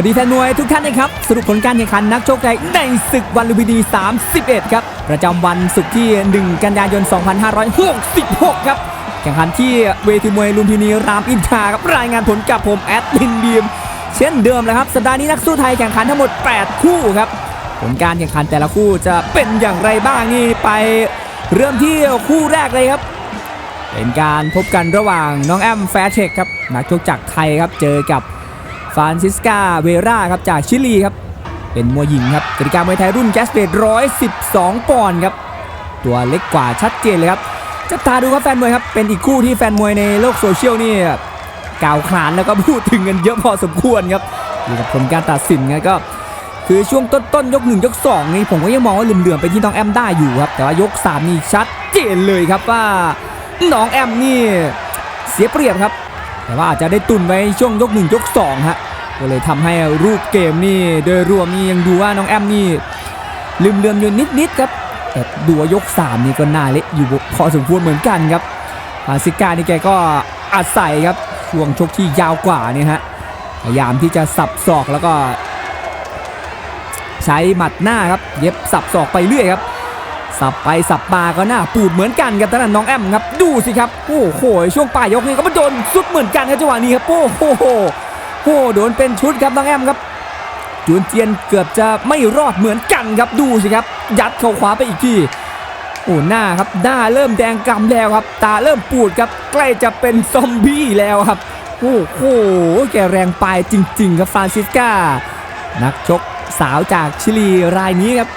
วัสดีแฟนมวยทุกท่านนะครับ สรุปผลการแข่งขันนักชกไทยในศึกวันลุมพินี 31 ครับ ประจำวันศุกร์ที่ 1 กันยายน 2566 ครับ แข่งขันที่เวทีมวยลุมพินีรามอินทราครับรายงานผลกับผมแอดมินบีมเช่นเดิมแล้วครับ สัปดาห์นี้นักสู้ไทยแข่งขันทั้งหมด 8 คู่ครับ ผลการแข่งขันแต่ละคู่จะเป็นอย่างไรบ้างนี่ไปเริ่มที่คู่แรกเลยครับ เป็นการพบกันระหว่างน้องแอมแฟร์เทคครับนักชกจากไทยครับเจอกับ ฟานซิสกาเวราครับจากชิลีครับ เป็นมวยหญิงครับกติกามวยไทยรุ่นแกสเวท112ปอนด์ครับ ตัวเล็กกว่าชัดเจนเลยครับ จับตาดูครับแฟนมวยครับ เป็นอีกคู่ที่แฟนมวยในโลกโซเชียลนี่กล่าวขานแล้วก็พูดถึงกันเยอะพอสมควรครับอยู่กับผลการตัดสินไงก็คือช่วงต้นต้นๆยกหนึ่งยกสองนี่ผมก็ยังมองว่าเหลื่อมๆไปที่น้องแอมได้อยู่ครับ แต่ว่ายกสามนี่ชัดเจนเลยครับว่าน้องแอมนี่เสียเปรียบครับ แต่ว่าอาจจะได้ตุนไว้ช่วงยกหนึ่งยกสองฮะ ก็เลยทำให้รูปเกมนี่โดยรวมนี่ยังดูว่าน้องแอมนี่ลืมเลือมอยู่นิดๆครับแต่ดูว่ายกสามนี่ก็น่าเละอยู่พอสมควรเหมือนกันครับอาซิก้านี่แกก็อาศัยครับช่วงชกที่ยาวกว่านี่ฮะพยายามที่จะสับศอกแล้วก็ ใช้หมัดหน้าครับ เย็บสับศอกไปเรื่อยครับสับไปสับมาก็หน้าปูดเหมือนกันครับทางด้านน้องแอมครับ ดูสิครับ โอ้โหช่วงปลายยกนี้ก็มาโดนสุดเหมือนกันครับจังหวะนี้ครับโอ้โห โอ้โหโดนเป็นชุดครับน้องแอมครับจวนเจียนเกือบจะไม่รอดเหมือนกันครับดูสิครับ ยัดเข้าขวาไปอีกทีโอ้หน้าครับหน้าเริ่มแดงกำแล้วครับ ตาเริ่มปูดครับใกล้จะเป็นซอมบี้แล้วครับโอ้โหแกแรงปลายจริง ๆ ครับฟรานซิสกานักชกสาวจากชิลีรายนี้ครับ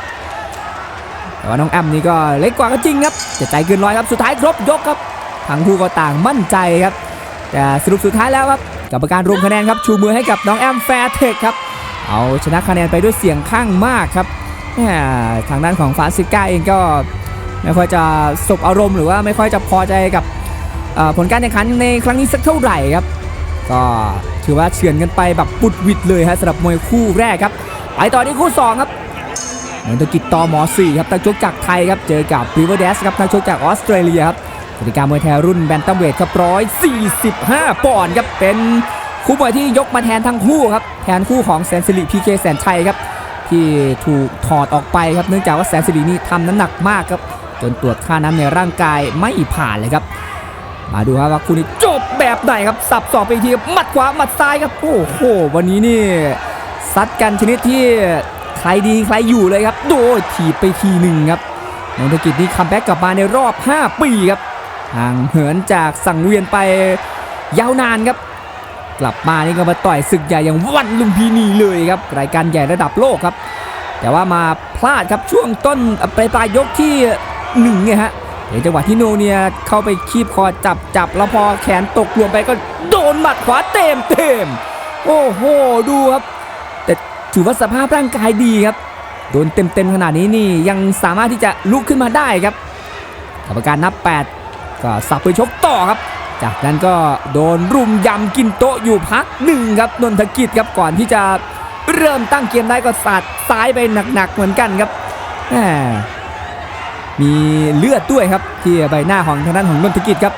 แต่ว่าน้องแอมนี่ก็เล็กกว่าก็จริงครับแต่ใจเกินร้อยครับสุดท้ายครบยกครับทั้งคู่ก็ต่างมั่นใจครับแต่สรุปสุดท้ายแล้วครับ กรรมการรวมคะแนนครับชูมือให้กับน้องแอมแฟร์เทคครับเอาชนะคะแนนไปด้วยเสียงข้างมากครับแหม่ทางด้านของฟาซิก้าเองก็ไม่ค่อยจะสบอารมณ์หรือว่าไม่ค่อยจะพอใจกับผลการแข่งขันในครั้งนี้สักเท่าไหร่ครับ ก็ถือว่าเฉือนกันไปแบบปุดหวิดเลยฮะสำหรับมวยคู่แรกครับไปต่อที่คู่ 2 ครับนนทกิจต่อหมอ4ครับนักชกจากไทยครับเจอกับริเวอร์เดสครับนักชกจากออสเตรเลียครับ กติกามวยไทรุ่นแบนตัมเวทครับ145ปอนด์ครับเป็นคู่มวยที่ยกมาแทนทั้งคู่ครับแทนคู่ของแสนสิริพีเคแสนชัยครับที่ถูกถอดออกไปครับเนื่องจากว่าแสนสิรินี่ทำน้ำหนักมากครับจนตรวจค่าน้ำในร่างกายไม่ผ่านเลยครับ มาดูครับว่าคู่นี้จบแบบไหนครับสับสอกไปทีหมัดขวาหมัดซ้ายครับโอ้โหวันนี้นี่ซัดกันชนิดที่ใครดีใครอยู่เลยครับ โดยถีบไปทีหนึ่งครับนนทกิจนี่คัมแบ็กกลับมาในรอบ 5 ปีครับ ห่างเหินจากสังเวียนไปยาวนานครับ กลับมานี่ก็มาต่อยศึกใหญ่อย่างวันลุมพินีเลยครับรายการใหญ่ระดับโลกครับ แต่ว่ามาพลาดครับช่วงต้นปลายปลายยกที่หนึ่งเนี่ยฮะเดี๋ยวจังหวะที่โนเนียเข้าไปคีบคอจับจับแล้วพอแขนตกรวมไปก็โดนหมัดขวาเต็มเต็มโอ้โหดูครับ แต่ถือว่าสภาพร่างกายดีครับ โดนเต็มเต็มๆขนาดนี้นี่ยังสามารถที่จะลุกขึ้นมาได้ครับกรรมการนับ 8 ก็สับไปชกต่อครับ จากนั้นก็โดนรุมยำกินโต๊ะอยู่พักหนึ่งครับนนทกิจครับก่อนที่จะเริ่มตั้งเกมได้ก็สาดซ้ายไปหนักๆเหมือนกันครับมีเลือดด้วยครับที่ใบหน้าของทางด้านของนนทกิจครับ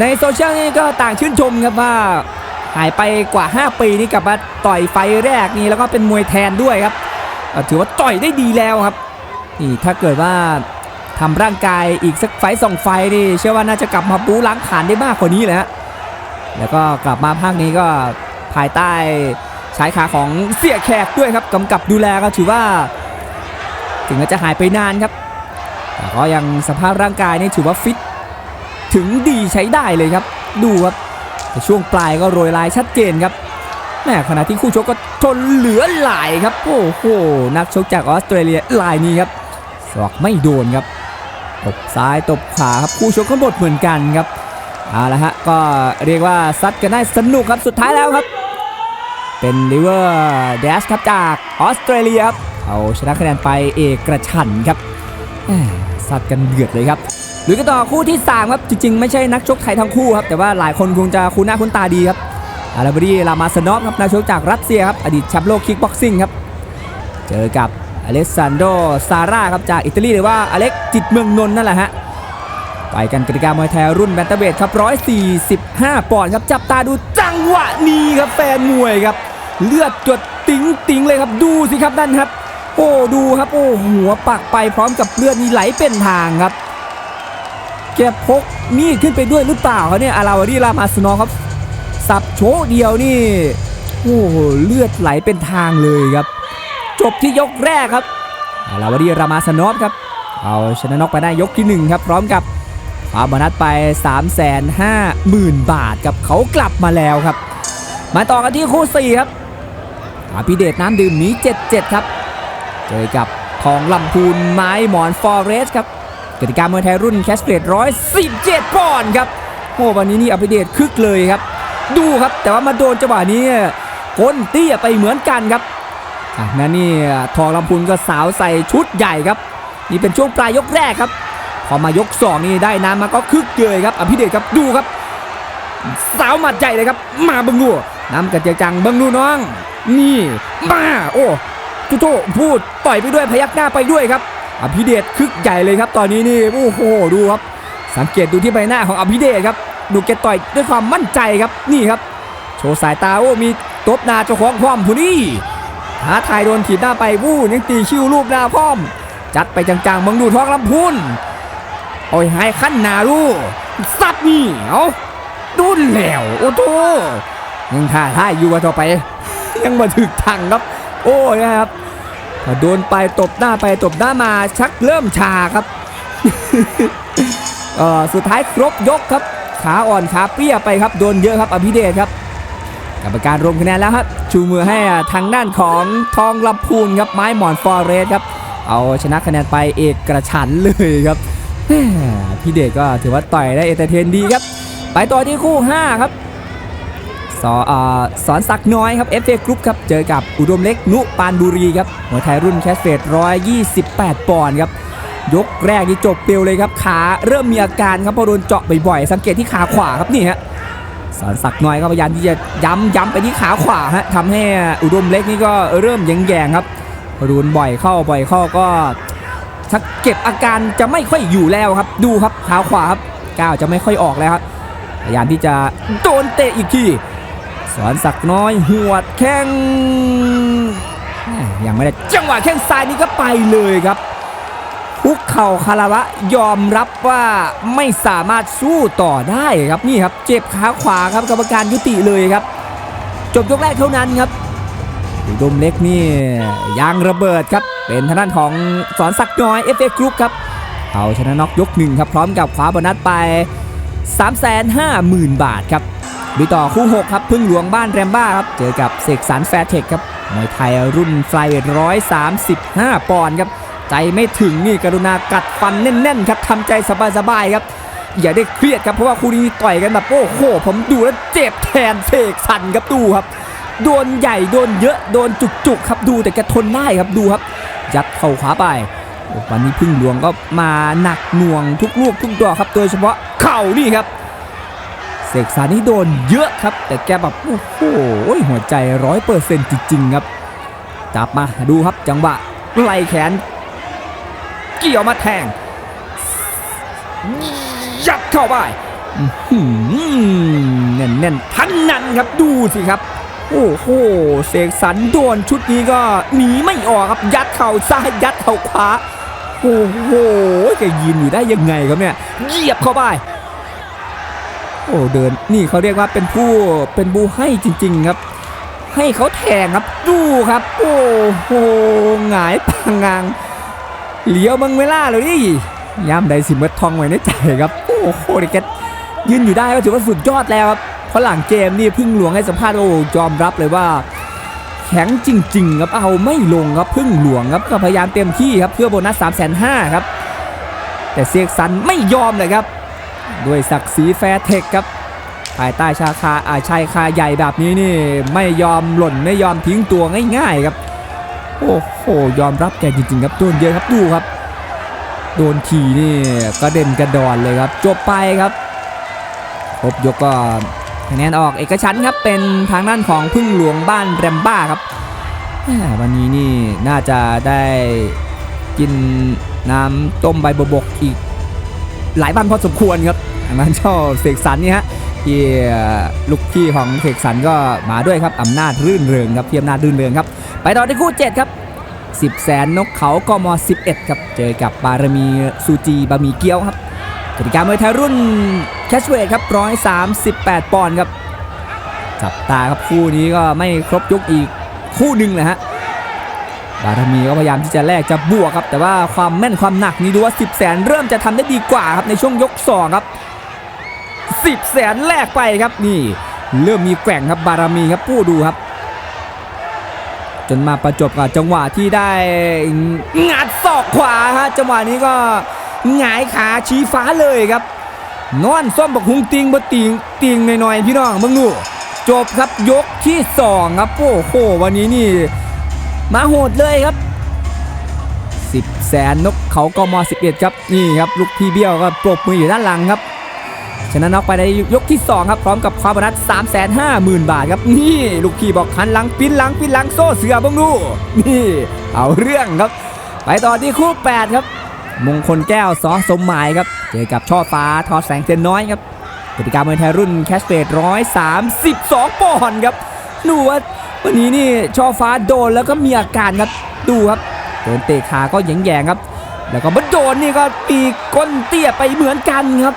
ในโซเชียลนี่ก็ต่างชื่นชมครับว่าหายไปกว่า 5 ปีนี่กลับมาต่อยไฟแรกนี่แล้วก็เป็นมวยแทนด้วยครับ ถือว่าต่อยได้ดีแล้วครับนี่ถ้าเกิดว่า ทำร่างกายอีกสักไฟต์สองไฟนี่เชื่อว่าน่าจะกลับมาปูล้างฐานได้มากกว่านี้เละแล้วก็กลับมาภาคนี้ก็ภายใต้ชายคาของเสียแขกด้วยครับกำกับดูแลก็ถือว่า ถึงแม้จะหายไปนานครับแต่ก็ยังสภาพร่างกายนี่ถือว่าฟิตถึงดีใช้ได้เลยครับ ดูครับแต่ช่วงปลายก็โรยลายชัดเจนครับแม่ขณะที่คู่ชกก็ทนเหลือหลายครับ โอ้โหนักชกจากออสเตรเลียลายนี้ครับศอกไม่โดนครับ ตบซ้ายตบขวาครับคู่ชกก็หมดเหมือนกันครับเอาละฮะก็เรียกว่าซัดกันได้สนุกครับสุดท้ายแล้วครับ เป็นลิเวอร์เดสครับจากออสเตรเลียครับเอาชนะคะแนนไปเอกกระชันครับแหม่สัดกันเดือดเลยครับหรือกันต่อคู่ที่3ครับจริงๆ ไม่ใช่นักชกไทยทั้งคู่ครับแต่ว่าหลายคนคงจะคุ้นหน้าคุ้นตาดีครับอาราบรีลามาสนอฟครับนักชกจากรัสเซียครับอดีตแชมป์โลกคิกบ็อกซิ่งครับเจอกับ อเล็กซานโดซาร่าครับจากอิตาลีหรือว่าอเล็กจิตเมืองนนท์นั่นแหละฮะไปกันกติกามวยไทยรุ่นแบนเตอร์เวทครับ 145 ปอนด์ครับจับตาดูจังหวะนี้ครับแฟนมวยครับ เลือดจดติ๋งติ๋งเลยครับดูสิครับนั่นครับ โอ้ดูครับโอ้หัวปักไปพร้อมกับเลือดนี่ไหลเป็นทางครับแกพกมีดขึ้นไปด้วยหรือเปล่าเขาเนี่ยอาราวดีรามาสนอครับสับโชว์เดียวนี่โอ้เลือดไหลเป็นทางเลยครับ บที่ยกแรกครับอาราวดีรามาสนอฟครับ เอาชนะน็อกไปได้ยกที่หนึ่งครับ พร้อมกับความบนัสไป 3 5 0 0 0 0 บาทกับเขากลับมาแล้วครับ มาต่อกันที่คู่ 4 ครับอภิเดชน้ำดื่มหมี77 ครับ เจอกับทองลำพูนไม้หมอนฟอเรสครับกติกามวยไทยรุ่นแคสเกรด117ปอนด์ครับโอ้วันนี้นี่อภิเดชคึกเลยครับ ดูครับแต่ว่ามาโดนจังหวะนี้ก้นเตี้ยไปเหมือนกันครับ นั่นนี่ทองลำพูนก็สาวใส่ชุดใหญ่ครับ นี่เป็นช่วงปลายยกแรกครับ พอมายกสองนี่ได้น้ำมาก็คึกเลยครับอภิเดชครับดูครับ สาวหมัดใหญ่เลยครับ มาบังดูน้ำกระเจียจังบังดูน้อง นี่มาโอ้จุโจพูดต่อยไปด้วยพยักหน้าไปด้วยครับ อภิเดชคึกใหญ่เลยครับ ตอนนี้นี่โอ้โหดูครับ สังเกตดูที่ใบหน้าของอภิเดชครับดูแกต่อยด้วยความมั่นใจครับนี่ครับ โชว์สายตาโอ้มีตบนาเจ้าของพร้อมผู้นี่ ท้าทายโดนถีบหน้าไปวู้ยังตีคิวรูปหน้าพร้อม จัดไปจังๆเบังดูท้องลำพูนโอ้ยหายขั้นหนาลูซัดนี่เอาดุนแล้วโอ้โตยังท่าท่ายอยู่ว่าต่อไป ยังมาถึกทางครับ โอ้ยนะครับโดนไปตบหน้าไปตบหน้ามาชักเริ่มชาครับสุดท้ายครบยกครับ ขาอ่อนขาเปรี้ยไปครับโดนเยอะครับอภิเดชครับ กรรมการรวมคะแนนแล้วครับชูมือให้ทางด้านของทองลำพูนครับไม้หมอนฟอเรสครับเอาชนะคะแนนไปเอกกระฉันเลยครับพี่เดชก็ถือว่าต่อยได้เอเตเทนดีครับ ไปต่อที่คู่ 5 ครับสออสอนศักน้อยครับ FA Group ครับเจอกับอุดมเล็กนุปานบุรีครับมวยไทยรุ่นแคสเฟต128 ปอนด์ครับยกแรกนี่จบเปลวเลยครับขาเริ่มมีอาการครับพราะโดนเจาะบ่อยๆสังเกตที่ขาขวาครับนี่ฮะ สอนศักดิ์น้อยก็พยายามที่จะย้ำย้ำไปที่ขาขวาฮะทำให้อุดมเล็กนี่ก็เริ่มแยงๆครับพอโดนบ่อยเข้าบ่อยเข้าก็ชักเก็บอาการจะไม่ค่อยอยู่แล้วครับ ดูครับขาขวาครับก้าวจะไม่ค่อยออกแล้วครับพยายามที่จะโดนเตะอีกทีสอนศักดิ์น้อยหวดแข้งยังไม่ได้จังหวะแข้งซ้ายนี่ก็ไปเลยครับ เข่าคาราวะยอมรับว่าไม่สามารถสู้ต่อได้ครับนี่ครับ เจ็บขาขวาครับกรรมการยุติเลยครับ จบยกแรกเท่านั้นครับอุดมเล็กนี่ยางระเบิดครับ เป็นทางด้านของสอนศักน้อย FA Group ครับเอาชนะน็อกยกหนึ่งครับ พร้อมกับคว้าโบนัสไป 350,000 บาทครับดูต่อคู่ 6 ครับพึ่งหลวงบ้านแรมบ้าครับ เจอกับเสกสรรแฟร์เทคครับมวยไทยรุ่นไฟเวท135 ปอนด์ครับ ใจไม่ถึงนี่กรุณากัดฟันแน่นๆครับทำใจสบายๆครับ อย่าได้เครียดครับเพราะว่าคู่นี้ต่อยกันแบบโอ้โห ผมดูแล้วเจ็บแทนเสกสรรครับดูครับโดนใหญ่โดนเยอะโดนจุกๆครับดูแต่แกทนได้ครับดูครับยัดเข่าขวาไปวันนี้พึ่งหลวงก็มาหนักหน่วงทุกลูกทุกดอกครับ โดยเฉพาะเข่านี่ครับเสกสรรนี่โดนเยอะครับ แต่แกแบบโอ้โหหัวใจร้อยเปอร์เซ็นต์จริงๆครับจับมาดูครับจังหวะไล่แขน เกี่ยวมาแทง ยัดเข้าไปอื้อหือแน่นๆทั้งนั้นครับดูสิครับ โอ้โหเสกสรรโดนชุดนี้ก็หนีไม่ออกครับยัดเข่าซ้ายยัดเข่าขวาโอ้โหแกยืนอยู่ได้ยังไงครับเนี่ยเหยียบเข้าไปโอ้เดินนี่เขาเรียกว่าเป็นผู้เป็นบูให้จริง ๆครับ ให้เขาแทงครับดูครับ โอ้โหหงายปางงาง เหลียวบังเวลาเลยดิย่ำใดสิเมดทองไว้ในใจครับ โอ้โหเด็กแกยืนอยู่ได้ก็ถือว่าสุดยอดแล้วครับเพราะหลังเกมนี่พึ่งหลวงให้สัมภาษณ์โอ้ยอมรับเลยว่า แข็งจริง ๆ ครับเอาไม่ลงครับพึ่งหลวงครับก็พยายามเต็มที่ครับเพื่อโบนัส3 5 0 0 0ครับ แต่เสกสรรไม่ยอมเลยครับ ด้วยศักดิ์ศรีแฟร์เทคครับภายใต้ชาคาอาชัยคาใหญ่แบบนี้นี่ไม่ยอมหล่นไม่ยอมทิ้งตัวง่าย ๆ ครับ โอ้โหยอมรับแกจริงๆครับโดนเยอะครับดูครับ โดนทีนี่กระเด็นกระดอนเลยครับ จบไปครับครบยกก็คะแนนออกเอกฉันครับเป็นทางด้านของพึ่งหลวงบ้านแรมบ้าครับวันนี้นี่น่าจะได้กินน้ำต้มใบบวบกอีก หลายวันพอสมควรครับทางด้านเจ้าเสกสรรนี่ฮะ ที่ลูกพี่ของเสกสรรก็มาด้วยครับอำนาจรื่นเริงครับเพี่อำนาจรื่นเริงครับ ไปต่อที่คู่7ครับ10แสนนกเขากม11ครับเจอกับบารมีซูจีบะหมี่เกี๊ยวครับกติกามวยไทยรุ่นแคชเวทครับ138ปอนด์ครับจับตาครับคู่นี้ก็ไม่ครบยกอีกคู่หนึ่งเลยฮะบารมีก็พยายามที่จะแลกจะบวกครับ แต่ว่าความแม่นความหนักนี่ดูว่า 10 แสนเริ่มจะทำได้ดีกว่าครับในช่วงยก 2 ครับ 10แสนแลกไปครับนี่ เริ่มมีแกว่งครับบารมีครับผู้ดูครับ จนมาประจบกับจังหวะที่ได้งัดศอกขวาฮะจังหวะนี้ก็หงายขาชี้ฟ้าเลยครับ นอนส้มบักหุงติงบ่ติงติงหน่อยๆพี่น้องมึงดูจบครับยกที่สองครับโอ้โหวันนี้นี่ มาโหดเลยครับ10แสนนกเขากม11 ครับ นี่ครับ ลูกพี่เบี้ยวก็ปรบมืออยู่ด้านหลังครับ ชนะน็อกไปในยกที่ 2 ครับ พร้อมกับความบนัส3 5 0 0 0 0 บาทครับ นี่ลูกพี่บอกหันหลังปิ้นหลังปิ้นหลังโซ่เสือบงดู นี่ เอาเรื่องครับ ไปต่อที่คู่ 8 ครับ มงคลแก้วสอสมหมายครับ เจอกับช่อฟ้าทอแสงเทียนน้อยครับกติกามวยไทยรุ่นแคชเปดร้อยสามสิบสองปอนด์ครับดูว่าวันนี้นี่ช่อฟ้าโดนแล้วก็มีอาการครับดูครับโดนเตะขาก็แยงๆครับ แล้วก็มาโดนนี่ก็ปีกก้นเตี้ยไปเหมือนกันครับ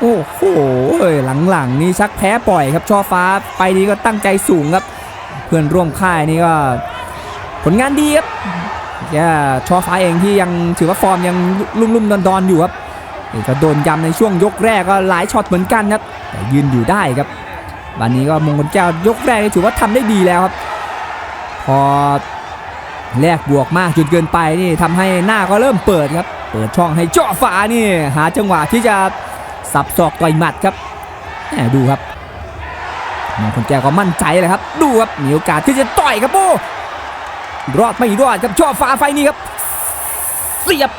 โอ้โหหลังๆ นี่ชักแพ้ปล่อยครับช่อฟ้าไปนี้ก็ตั้งใจสูงครับ เพื่อนร่วมค่ายนี่ก็ ผลงานดีครับแค่ช่อฟ้าเองที่ยังถือว่าฟอร์มยังลุ่มๆดอนๆอยู่ครับนี่ก็โดนยำในช่วงยกแรกก็หลายช็อตเหมือนกันครับแต่ยืนอยู่ได้ครับวันนี้ก็มงคลแก้วยกแรกนี่ถือว่าทำได้ดีแล้วครับ พอแลกบวกมากจนเกินไปนี่ทำให้หน้าก็เริ่มเปิดครับ เปิดช่องให้เจาะฝานี่หาจังหวะที่จะ สับศอกต่อยหมัดครับแหมดูครับมงคลแก้วก็มั่นใจเลยครับ ดูครับมีโอกาสที่จะต่อยครับโอ้รอดไม่รอดครับช่อฟ้าไฟนี้ครับ เสียบ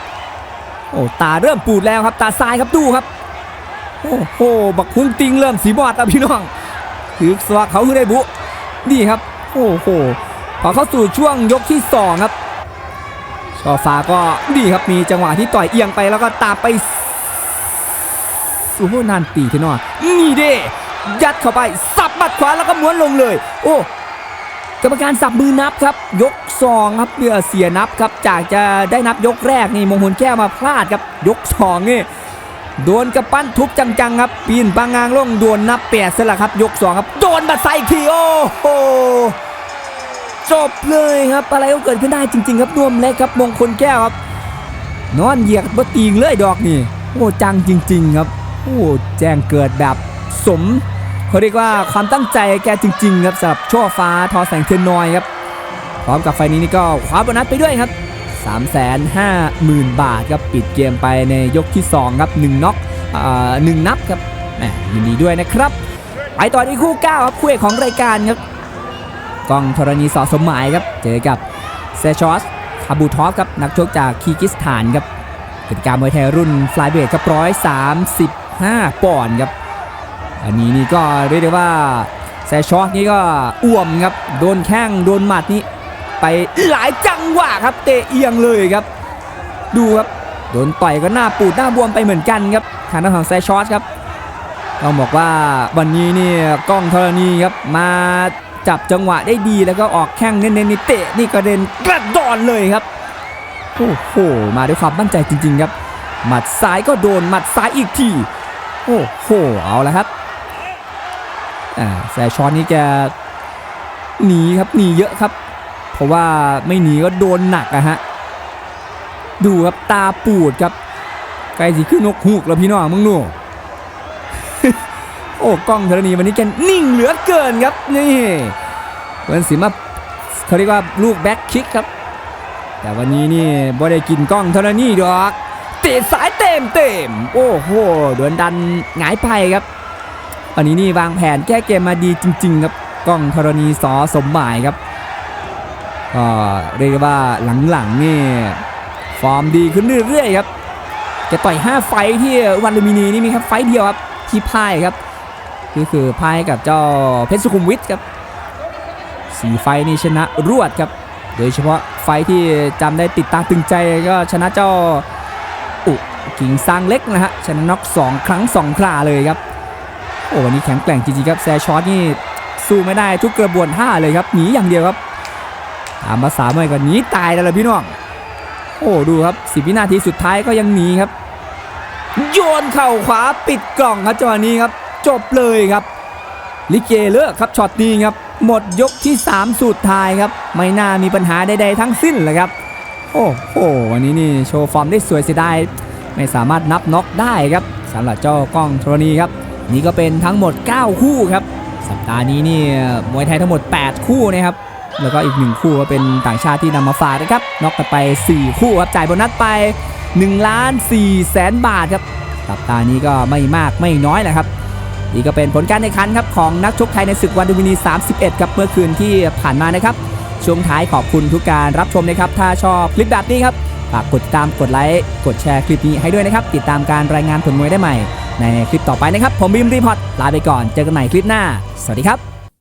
โอ้ตาเริ่มปูดแล้วครับ ตาซ้ายครับดูครับ โอ้โหบักฮุ้งติงเริ่มสีบอดแล้วพี่น้องถือสวกเขาคือได้บุนี่ครับ โอ้โหพอเข้าสู่ช่วงยกที่สองครับชอฟ้าก็ดีครับมีจังหวะที่ต่อยเอียงไปแล้วก็ตาไป โอ้โหนานปีที่นอนี่เด้ยัดเข้าไปสับบัดขวาแล้วก็ม้วนลงเลย โอ้กรรมการสับมือนับครับ ยกสองครับเพื่อเสียนับครับจากจะได้นับยกแรกนี่มงคลแก้วมาพลาดครับ ยกสองนี่โดนกระปั้นทุบจังๆครับ ปีนบางงางลงโดนนับแปดเสละครับ ยกสองครับ โดนบัดใส่อีกทีโอ้โหจบเลยครับอะไรก็เกิดขึ้นได้จริง ๆ ครับนวมเล็กครับมงคลแก้วครับ นอนเหยียกบตีงเลยดอกนี่โอ้จังจริง ๆ ครับ โอ้แจ้งเกิดแบบสมเขาเรียกว่าความตั้งใจแกจริง ๆ ครับสำหรับช่อฟ้าทอแสงเทียนนอยครับ พร้อมกับไฟนี้นี่ก็คว้าโบนัสไปด้วยครับ 350,000 บาทครับปิดเกมไปในยกที่ 2 ครับ1น็อกอ่าหนึ่งนับครับแหมยินดีด้วยนะครับไปต่อที่คู่ 9 ครับ คู่เอกของรายการครับกล้องธรณีสอสมหมายครับ เจอกับเซชอสคาบูทอฟครับ นักชกจากคีกิสถานครับกติกามวยไทยรุ่นฟลายเบทครับร้อยสามสิบ ห้าปอนด์ครับ อันนี้นี่ก็เรียกได้ว่าแซชอสนี่ก็อ่วมครับ โดนแข้งโดนหมัดนี่ไปหลายจังหวะครับ เตะเอียงเลยครับ ดูครับ โดนต่อยก็หน้าปูดหน้าบวมไปเหมือนกันครับทางด้านของแซชอสครับต้องบอกว่าวันนี้นี่กล้องธรณีครับมาจับจังหวะได้ดีแล้วก็ออกแข้งเน้นๆนี่เตะนี่กระเด็นกระดอนเลยครับโอ้โหมาด้วยความมั่นใจจริง ๆ ครับ หมัดซ้ายก็โดนหมัดซ้ายอีกที โอ้โหเอาละครับอ่าแซชอนนี่แกหนีครับหนีเยอะครับ เพราะว่าไม่หนีก็โดนหนักอะฮะดูครับตาปูดครับใกลสิขึ้นนกฮูกแล้วพี่น้องมึงหนูโอ้กล้องธรณีวันนี้แกนิ่งเหลือเกินครับนี่เพื่อนสิมาเขาเรียกว่าลูกแบ็คคิกครับ แต่วันนี้นี่บ่ได้กินกล้องธรณีดอกเตะสาย ต็มเต็มโอ้โหโดนดันหงายไปครับวันนี้นี่วางแผนแก้เกมมาดีจริง ๆ ครับกล้องธรณีสอสมหมายครับก็เรียกว่าหลังๆนี่ฟอร์มดีขึ้นเรื่อยๆครับจะต่อย 5 ไฟที่วันลูมินีนี่มีครับไฟเดียวครับที่พ่ายครับก็คือพ่ายกับเจ้าเพชรสุขุมวิทครับสี่ไฟนี่ชนะรวดครับ โดยเฉพาะไฟที่จำได้ติดตาตึงใจก็ชนะเจ้า กิงซางเล็กนะฮะชนะน็อกสองครั้งสองคราเลยครับ โอ้วันนี้แข็งแกร่งจริงๆครับแซชอตนี่สู้ไม่ได้ทุกกระบวนท่าเลยครับหนีอย่างเดียวครับตามภาษาเมื่อยก็หนีตายแล้วล่ะพี่น้องโอ้ดูครับสิบวินาทีสุดท้ายก็ยังหนีครับ โยนเข่าขวาปิดกล่องครับจังหวะนี้ครับ จบเลยครับ ลิเกเลิกครับช็อตนี้ครับ หมดยกที่ 3 สุดท้ายครับ ไม่น่ามีปัญหาใดๆทั้งสิ้นเลยครับ โอ้โหวันนี้นี่โชว์ฟอร์มได้สวยเสียดาย ไม่สามารถนับน็อกได้ครับสำหรับเจ้ากล้องธรณีครับ นี่ก็เป็นทั้งหมด 9 คู่ครับ สัปดาห์นี้นี่มวยไทยทั้งหมด 8 คู่นะครับแล้วก็อีกหนึ่งคู่ก็เป็นต่างชาติที่นำมาฝากนะครับน็อกกันไป 4 คู่ครับจ่ายโบนัสไป1ล้าน4แสนบาทครับสัปดาห์นี้ก็ไม่มากไม่น้อยแหละครับนี่ก็เป็นผลการแข่งขันครับของนักชกไทยในศึกวันดูมินี 31 ครับเมื่อคืนที่ผ่านมานะครับช่วงท้ายขอบคุณทุกการรับชมนะครับ ถ้าชอบคลิปแบบนี้ครับ ฝากกดติดตามกดไลค์กดแชร์คลิปนี้ให้ด้วยนะครับ ติดตามการรายงานผลมวยได้ใหม่ ในคลิปต่อไปนะครับ ผมบีมรีพอร์ตลาไปก่อนเจอกันใหม่คลิปหน้า สวัสดีครับ